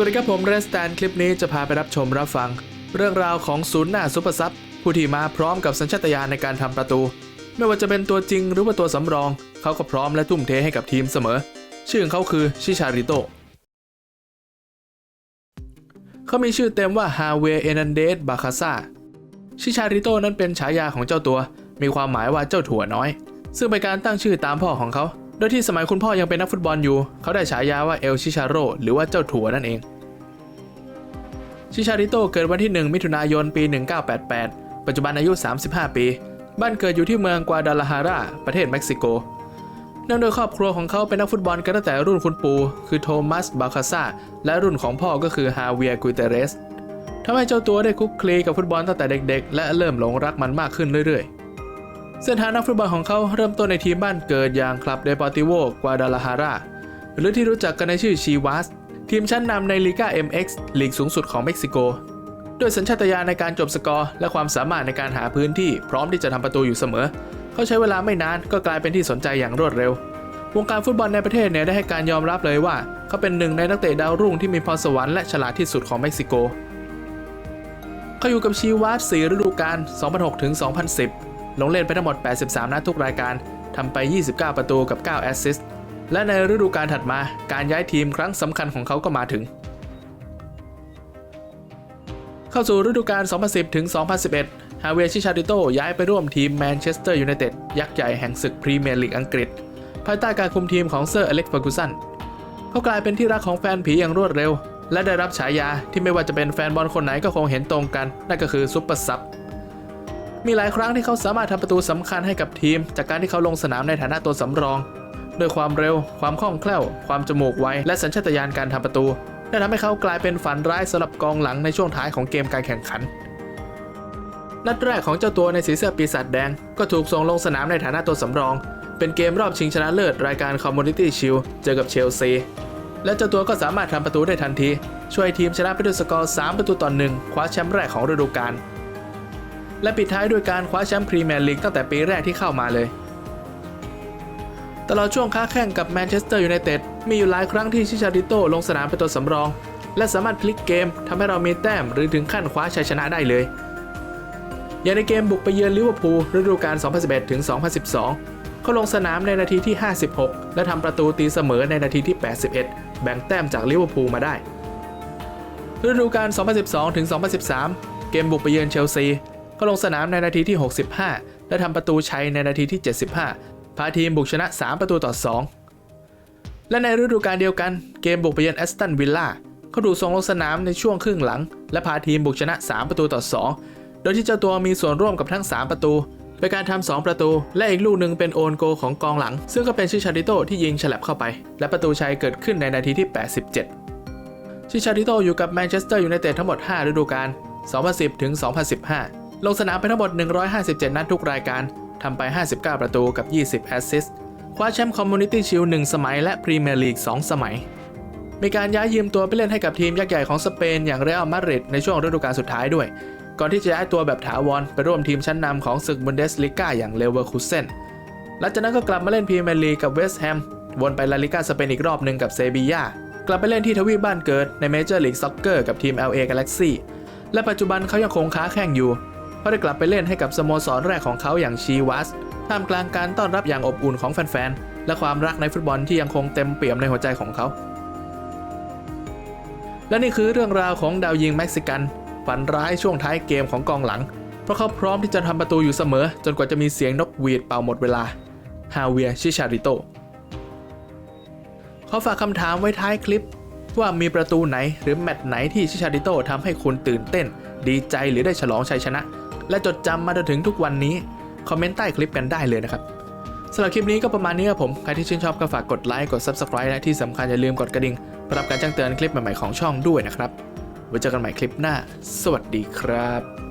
วัสดีครับผมเรสแตนคลิปนี้จะพาไปรับชมรับฟัง เรื่องราวของศูนย์หน้าซุปเปอร์ซับผู้ที่มาพร้อมกับสัญชาตญาณในการทำประตู ไม่ว่าจะเป็นตัวจริงหรือว่าตัวสำรอง เขาก็พร้อมและทุ่มเทให้กับทีมเสมอ ชื่อของเขาคือชิชาริโตเขามีชื่อเต็มว่าฮาเวเอนันเดสบาคาซาชิชาริโตนั้นเป็นฉายาของเจ้าตัว มีความหมายว่าเจ้าถั่วน้อย ซึ่งเป็นการตั้งชื่อตามพ่อของเขา โดยที่สมัยคุณพ่อยังเป็นนักฟุตบอลอยู่ เขาได้ฉายาว่าเอลชิชาโรหรือว่าเจ้าถั่วนั่นเอง ชิชาริโตเกิดวันที่ 1 มิถุนายนปี 1988 ปัจจุบันอายุ 35 ปี บ้านเกิดอยู่ที่เมืองกวาดาลาฮารา ประเทศเม็กซิโกเนื่องโดยครอบครัวของเขาเป็นนักฟุตบอลกันตั้งแต่รุ่นคุณปู่คือโทมัส บาคาซาและรุ่นของพ่อก็คือฮาเวียกุยเตเรสทำให้เจ้าตัวได้คุกคลีกับฟุตบอลตั้งแต่เด็กๆ และเริ่มหลงรักมันมากขึ้นเรื่อยๆ เส้นทางนักฟุตบอลของเขาเริ่มต้นในทีมบ้านเกิดอย่างคลับเดปอร์ติโวกวาดาลาฮาราหรือที่รู้จักกันในชื่อชีวัส ทีมชั้นนำในลีกา MX ลีกสูงสุดของเม็กซิโกด้วยสัญชาตญาณในการจบสกอร์ และความสามารถในการหาพื้นที่พร้อมที่จะทำประตูอยู่เสมอ เขาใช้เวลาไม่นานก็กลายเป็นที่สนใจอย่างรวดเร็ว วงการฟุตบอลในประเทศเนี่ยได้ให้การยอมรับเลยว่า เขาเป็นหนึ่งในนักเตะดาวรุ่งที่มีพรสวรรค์และฉลาดที่สุดของเม็กซิโก เขาอยู่กับชีวัต4ฤดูกาล2006ถึง2010 ลงเล่นไปทั้งหมด 83 นัดทุกรายการทำไป 29 ประตูกับ 9 แอสซิสต์ และในฤดูกาลถัดมาการย้ายทีมครั้งสำคัญของเขาก็มาถึง เข้าสู่ฤดูกาล 2010 ถึง 2011 ฮาเวียชิชาริโตย้ายไปร่วมทีมแมนเชสเตอร์ยูไนเต็ดยักษ์ใหญ่แห่งศึกพรีเมียร์ลีกอังกฤษ ภายใต้การคุมทีมของเซอร์อเล็กซ์เฟอร์กูสันเขากลายเป็นที่รักของแฟนผีอย่างรวดเร็ว และได้รับฉายาที่ไม่ว่าจะเป็นแฟนบอลคนไหนก็คงเห็นตรงกัน นั่นก็คือซุปเปอร์ซับ มีหลายครั้งที่เขาสามารถทำประตูสำคัญให้กับทีม จากการที่เขาลงสนามในฐานะตัวสำรองด้วยความเร็ว ความคล่องแคล่ว ความจมูกไว และสัญชาตญาณการทำประตูได้ทำให้เขากลายเป็นฝันร้ายสำหรับกองหลังในช่วงท้ายของเกมการแข่งขัน นัดแรกของเจ้าตัวในสีเสื้อปีศาจแดง ก็ถูกส่งลงสนามในฐานะตัวสำรอง เป็นเกมรอบชิงชนะเลิศรายการ Community Shield เจอกับเชลซี และเจ้าตัวก็สามารถทำประตูได้ทันที ช่วยทีมชนะไปด้วยสกอร์ 3 ประตูต่อหนึ่งคว้าแชมป์แรกของฤดูกาล และปิดท้ายด้วยการคว้าแชมป์พรีเมียร์ลีกตั้งแต่ปีแรกที่เข้ามาเลย ตลอดช่วงค้าแข่งกับแมนเชสเตอร์ยูไนเต็ดมีอยู่หลายครั้งที่ชิชาริโตลงสนามเป็นตัวสำรอง และสามารถพลิกเกมทำให้เรามีแต้มหรือถึงขั้นคว้าชัยชนะได้เลยอย่างในเกมบุกไปเยือนลิเวอร์พูลฤดูกาล 2011 ถึง 2012 เขาลงสนามในนาทีที่ 56 และทำประตูตีเสมอในนาทีที่ 81 แบ่งแต้มจากลิเวอร์พูลมาได้ ฤดูกาล 2012 ถึง 2013 เกมบุกไปเยือนเชลซี เขาลงสนามในนาทีที่ 65 และทำประตูชัยในนาทีที่ 75 พาทีมบุกชนะ 3 ประตูต่อ 2 และในฤดูกาลเดียวกันเกมบุกไปเยือนแอสตันวิลล่าเขาถูกส่งลงสนามในช่วงครึ่งหลัง และพาทีมบุกชนะ 3 ประตูต่อ 2 โดยที่เจ้าตัวมีส่วนร่วมกับทั้ง 3 ประตูเป็นการทำ2ประตู และอีกลูกหนึ่งเป็นโอนโกของกองหลัง ซึ่งก็เป็นชิชาริโตที่ยิงฉลับเข้าไป และประตูชัยเกิดขึ้นในนาทีที่ 87 ชิชาริโตอยู่กับแมนเชสเตอร์ยูไนเต็ดทั้งหมด 5 ฤดูกาล 2010 ถึง 2015 ลงสนามไปทั้งหมด 157 นัดทุกรายการ ทำไป 59 ประตูกับ 20 แอสซิสต์ คว้าแชมป์คอมมูนิตี้ชิลด์1สมัยและพรีเมียร์ลีก 2 สมัย มีการย้ายยืมตัวไปเล่นให้กับทีมยักษ์ใหญ่ของสเปนอย่างเรอัลมาดริดในช่วงฤดูกาลสุดท้ายด้วย ก่อนที่จะย้ายตัวแบบถาวรไปร่วมทีมชั้นนำของศึกบุนเดสลิก้าอย่างเลเวอร์คูเซนหลังจากนั้นก็กลับมาเล่นพรีเมียร์ลีกกับเวสต์แฮม วนไปลาลิก้าสเปนอีกรอบหนึ่งกับเซบียากลับไปเล่นที่ทวีปบ้านเกิดในเมเจอร์ลีกซ็อกเกอร์กับทีม LA Galaxy และปัจจุบันเขายังคงค้าแข่งอยู่ เพราได้กลับไปเล่นให้กับสโมสรแรกของเขาอย่างชีวัสท่ามกลางการต้อนรับอย่างอบอุ่นของแฟนๆ และความรักในฟุตบอลที่ยังคงเต็มเปี่ยมในหัวใจของเขา และนี่คือเรื่องราวของดาวยิงเม็กซิกัน ฝันร้ายช่วงท้ายเกมของกองหลัง เพราะเขาพร้อมที่จะทำประตูอยู่เสมอ จนกว่าจะมีเสียงนกหวีดเป่าหมดเวลาฮาเวียชิชาริโตขอฝากคำถามไว้ท้ายคลิป ว่ามีประตูไหนหรือแมตช์ไหนที่ชิชาริโตทำให้คุณตื่นเต้น ดีใจหรือได้ฉลองชัยชนะ และจดจำมาจนถึงทุกวันนี้ คอมเมนต์ใต้คลิปกันได้เลยนะครับสำหรับคลิปนี้ก็ประมาณนี้ครับผม ใครที่ชื่นชอบก็ฝากกดไลค์ กด Subscribe และที่สำคัญอย่าลืมกดกระดิ่งเพื่อรับการแจ้งเตือนคลิปใหม่ๆของช่องด้วยนะครับ ไว้เจอกันใหม่คลิปหน้า สวัสดีครับ